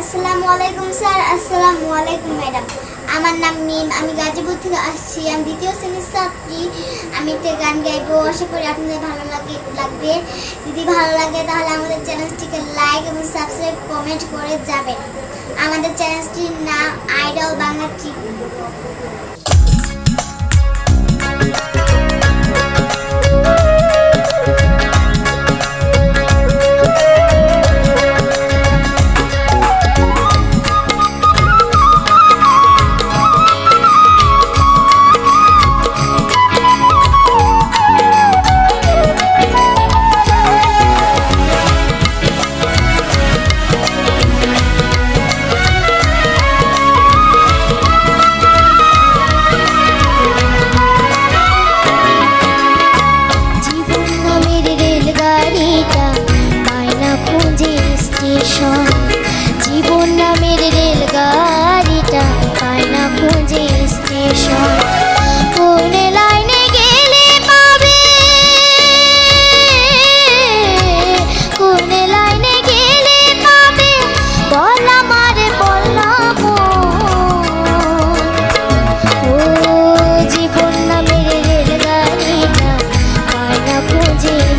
আসসালামু আলাইকুম, স্যার। আসসালামু আলাইকুম, ম্যাডাম। আমার নাম মিম আমি গাজীপুর থেকে আসছি। আমি দ্বিতীয় শ্রেণির ছাত্রী। আমি একটা গান গাইবো। আশা করি আপনাদের ভালো লাগে লাগবে। যদি ভালো লাগে, তাহলে আমাদের চ্যানেলটিকে লাইক এবং সাবস্ক্রাইব, কমেন্ট করে যাবেন। আমাদের চ্যানেলটির নাম আইডল বাংলা টিভি।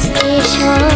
স্টেশন।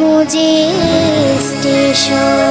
খোঁজে স্টেশন।